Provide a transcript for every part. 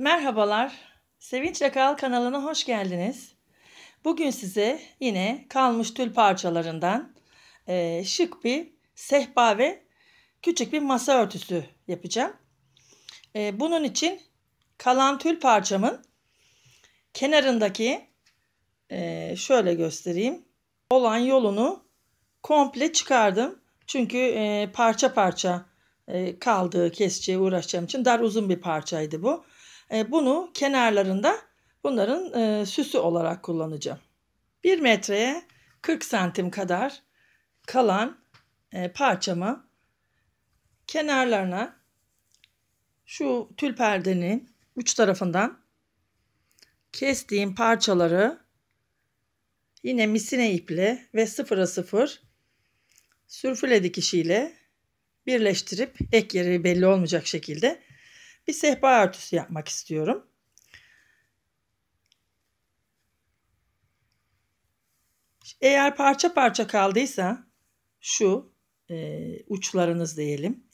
Merhabalar, Sevinç Rakal kanalına hoş geldiniz. Bugün size yine kalmış tül parçalarından e, şık bir sehpa ve küçük bir masa örtüsü yapacağım. E, bunun için kalan tül parçamın kenarındaki e, şöyle göstereyim olan yolunu komple çıkardım. Çünkü e, parça parça e, kaldığı kesiciye uğraşacağım için dar uzun bir parçaydı bu. E, bunu kenarlarında bunların e, süsü olarak kullanacağım. 1 metreye 40 santim kadar kalan e, parçamı kenarlarına şu tül perdenin uç tarafından kestiğim parçaları yine misine iple ve sıfıra sıfır sürfüle dikişiyle birleştirip ek yeri belli olmayacak şekilde bir sehpa örtüsü yapmak istiyorum. Eğer parça parça kaldıysa şu e, uçlarınız diyelim.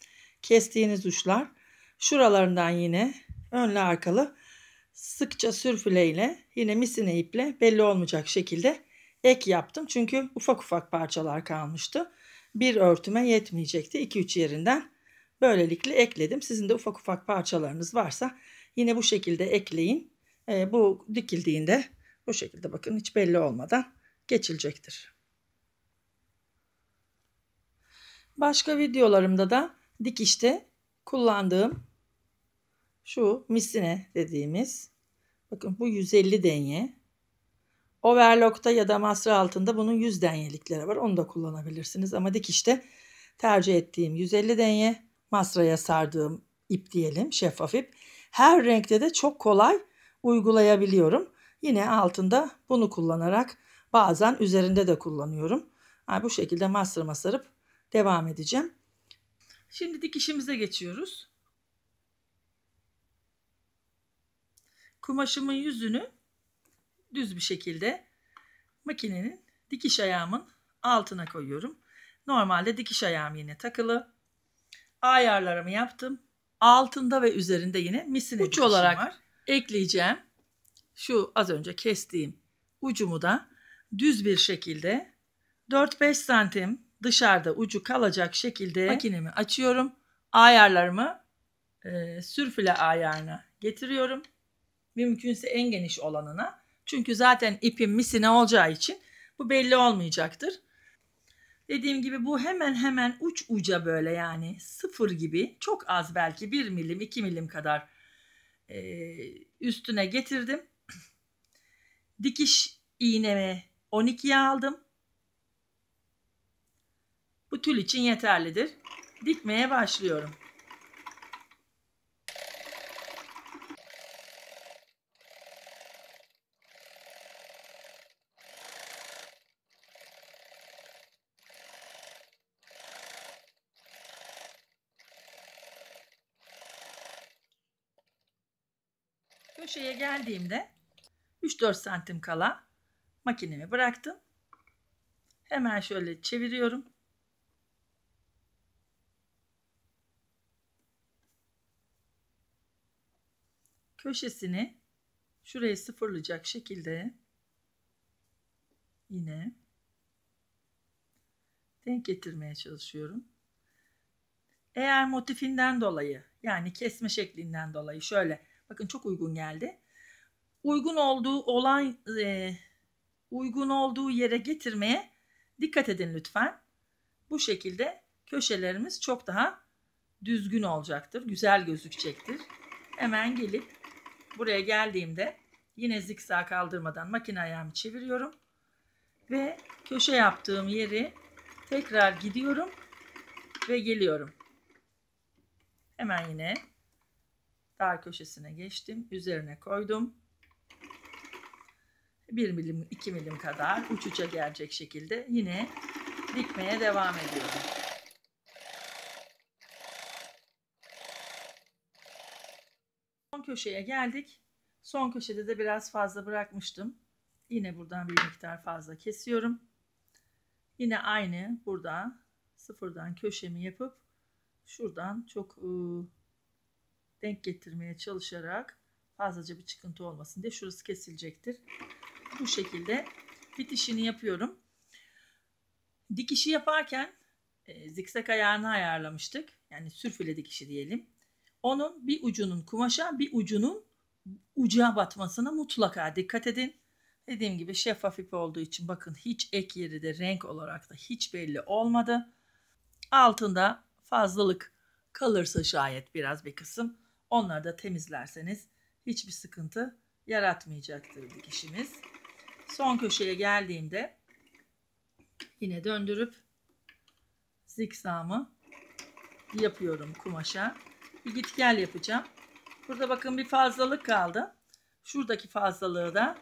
Kestiğiniz uçlar şuralarından yine önlü arkalı sıkça sürfüle ile yine misine iple belli olmayacak şekilde ek yaptım. Çünkü ufak ufak parçalar kalmıştı. Bir örtüme yetmeyecekti. 2-3 yerinden Böylelikle ekledim. Sizin de ufak ufak parçalarınız varsa yine bu şekilde ekleyin. E, bu dikildiğinde bu şekilde bakın hiç belli olmadan geçilecektir. Başka videolarımda da dikişte kullandığım şu misine dediğimiz bakın bu 150 denye. Overlock'ta ya da masra altında bunun 100 denyelikleri var. Onu da kullanabilirsiniz ama dikişte tercih ettiğim 150 denye masraya sardığım ip diyelim şeffaf ip. Her renkte de çok kolay uygulayabiliyorum. Yine altında bunu kullanarak bazen üzerinde de kullanıyorum. Yani bu şekilde masrama sarıp devam edeceğim. Şimdi dikişimize geçiyoruz. Kumaşımın yüzünü düz bir şekilde makinenin dikiş ayağımın altına koyuyorum. Normalde dikiş ayağım yine takılı ayarlarımı yaptım. Altında ve üzerinde yine misine uç olarak var. ekleyeceğim. Şu az önce kestiğim ucumu da düz bir şekilde 4-5 santim dışarıda ucu kalacak şekilde makinemi açıyorum. Ayarlarımı e, sürfüle ayarına getiriyorum. Mümkünse en geniş olanına. Çünkü zaten ipim misine olacağı için bu belli olmayacaktır. Dediğim gibi bu hemen hemen uç uca böyle yani sıfır gibi çok az belki 1 milim 2 milim kadar e, üstüne getirdim. Dikiş iğnemi 12'ye aldım. Bu tül için yeterlidir. Dikmeye başlıyorum. Köşeye geldiğimde 3-4 santim kala makinemi bıraktım. Hemen şöyle çeviriyorum. Köşesini şuraya sıfırlayacak şekilde yine denk getirmeye çalışıyorum. Eğer motifinden dolayı yani kesme şeklinden dolayı şöyle Bakın çok uygun geldi. Uygun olduğu olan e, uygun olduğu yere getirmeye dikkat edin lütfen. Bu şekilde köşelerimiz çok daha düzgün olacaktır. Güzel gözükecektir. Hemen gelip buraya geldiğimde yine zikzak kaldırmadan makine ayağımı çeviriyorum. Ve köşe yaptığım yeri tekrar gidiyorum ve geliyorum. Hemen yine dar köşesine geçtim. Üzerine koydum. 1 milim 2 milim kadar uç uça gelecek şekilde yine dikmeye devam ediyorum. Son köşeye geldik. Son köşede de biraz fazla bırakmıştım. Yine buradan bir miktar fazla kesiyorum. Yine aynı burada sıfırdan köşemi yapıp şuradan çok ıı, denk getirmeye çalışarak Fazlaca bir çıkıntı olmasın diye şurası kesilecektir. Bu şekilde bitişini yapıyorum. Dikişi yaparken e, zikzak ayarını ayarlamıştık. Yani sürfüle dikişi diyelim. Onun bir ucunun kumaşa bir ucunun uca batmasına mutlaka dikkat edin. Dediğim gibi şeffaf ip olduğu için bakın hiç ek yeri de renk olarak da hiç belli olmadı. Altında fazlalık kalırsa şayet biraz bir kısım onları da temizlerseniz hiçbir sıkıntı yaratmayacaktır dikişimiz. Son köşeye geldiğimde yine döndürüp zikzamı yapıyorum kumaşa. Bir git gel yapacağım. Burada bakın bir fazlalık kaldı. Şuradaki fazlalığı da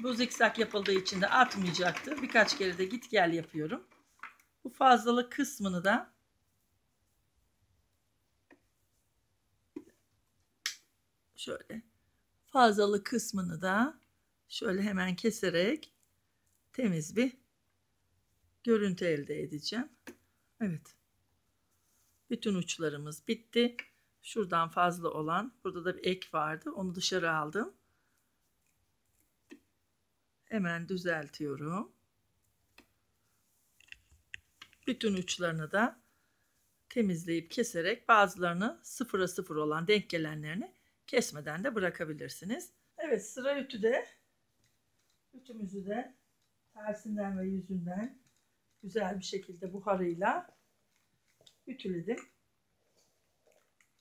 bu zikzak yapıldığı için de atmayacaktır. Birkaç kere de git gel yapıyorum. Bu fazlalık kısmını da şöyle fazlalık kısmını da şöyle hemen keserek temiz bir görüntü elde edeceğim. Evet. Bütün uçlarımız bitti. Şuradan fazla olan, burada da bir ek vardı. Onu dışarı aldım. Hemen düzeltiyorum. Bütün uçlarını da temizleyip keserek bazılarını sıfıra sıfır olan denk gelenlerini kesmeden de bırakabilirsiniz. Evet sıra ütüde. Ütümüzü de tersinden ve yüzünden güzel bir şekilde buharıyla ütüledim.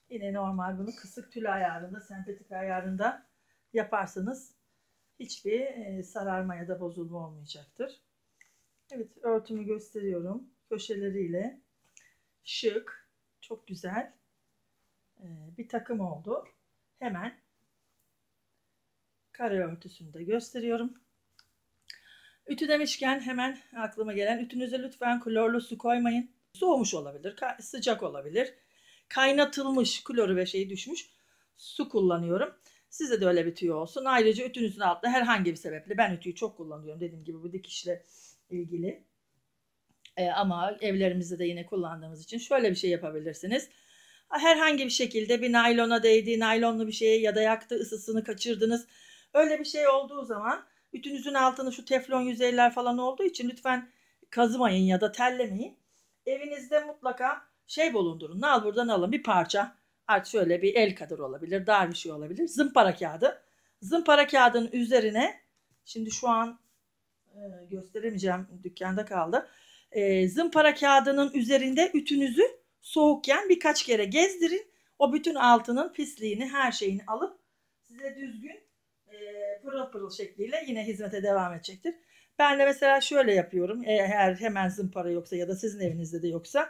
Yine normal bunu kısık tül ayarında, sentetik ayarında yaparsanız hiçbir e, sararma ya da bozulma olmayacaktır. Evet örtümü gösteriyorum. Köşeleriyle şık, çok güzel e, bir takım oldu. Hemen kare örtüsünü de gösteriyorum. Ütü demişken hemen aklıma gelen ütünüze lütfen klorlu su koymayın. Soğumuş olabilir, sıcak olabilir. Kaynatılmış kloru ve şeyi düşmüş su kullanıyorum. Size de öyle bir tüy olsun. Ayrıca ütünüzün altında herhangi bir sebeple ben ütüyü çok kullanıyorum dediğim gibi bu dikişle ilgili. Ee, ama evlerimizde de yine kullandığımız için şöyle bir şey yapabilirsiniz. Herhangi bir şekilde bir naylona değdi, naylonlu bir şeye ya da yaktı, ısısını kaçırdınız. Öyle bir şey olduğu zaman ütünüzün altını şu teflon yüzeyler falan olduğu için lütfen kazımayın ya da tellemeyin. Evinizde mutlaka şey bulundurun. Nal buradan alın bir parça. Artık şöyle bir el kadar olabilir, dar bir şey olabilir. Zımpara kağıdı. Zımpara kağıdının üzerine şimdi şu an e, gösteremeyeceğim dükkanda kaldı. E, zımpara kağıdının üzerinde ütünüzü soğukken birkaç kere gezdirin. O bütün altının pisliğini, her şeyini alıp size düzgün e, pırıl pırıl şekliyle yine hizmete devam edecektir. Ben de mesela şöyle yapıyorum. Eğer hemen zımpara yoksa ya da sizin evinizde de yoksa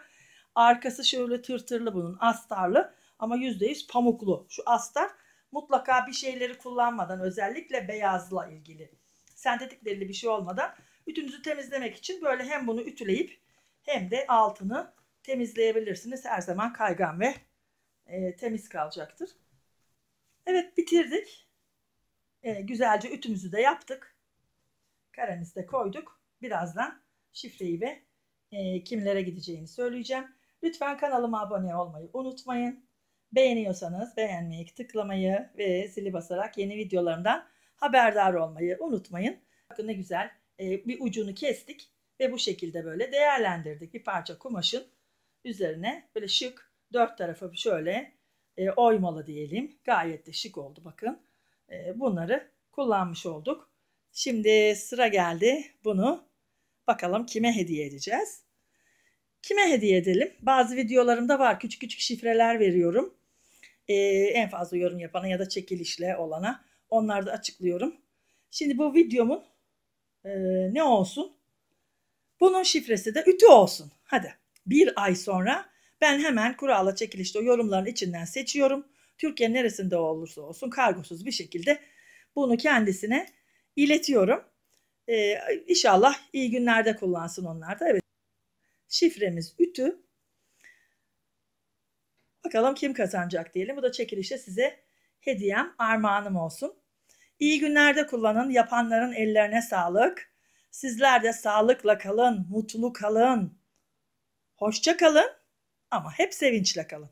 arkası şöyle tırtırlı bunun astarlı ama %100 pamuklu. Şu astar mutlaka bir şeyleri kullanmadan özellikle beyazla ilgili sentetik derili bir şey olmadan ütünüzü temizlemek için böyle hem bunu ütüleyip hem de altını temizleyebilirsiniz. Her zaman kaygan ve e, temiz kalacaktır. Evet bitirdik. E, güzelce ütümüzü de yaptık. Karemizi de koyduk. Birazdan şifreyi ve e, kimlere gideceğini söyleyeceğim. Lütfen kanalıma abone olmayı unutmayın. Beğeniyorsanız beğenmeyi, tıklamayı ve zili basarak yeni videolarımdan haberdar olmayı unutmayın. Bakın ne güzel e, bir ucunu kestik ve bu şekilde böyle değerlendirdik. Bir parça kumaşın üzerine böyle şık dört tarafı şöyle e, oymalı diyelim. Gayet de şık oldu bakın. E, bunları kullanmış olduk. Şimdi sıra geldi bunu bakalım kime hediye edeceğiz. Kime hediye edelim? Bazı videolarımda var küçük küçük şifreler veriyorum. Ee, en fazla yorum yapana ya da çekilişle olana onları da açıklıyorum. Şimdi bu videomun e, ne olsun? Bunun şifresi de ütü olsun. Hadi bir ay sonra ben hemen kurala çekilişte o yorumların içinden seçiyorum. Türkiye'nin neresinde olursa olsun kargosuz bir şekilde bunu kendisine iletiyorum. Ee, inşallah iyi günlerde kullansın onlar da. Evet. Şifremiz ütü. Bakalım kim kazanacak diyelim. Bu da çekilişte size hediyem, armağanım olsun. İyi günlerde kullanın. Yapanların ellerine sağlık. Sizler de sağlıkla kalın, mutlu kalın. Hoşça kalın ama hep sevinçle kalın.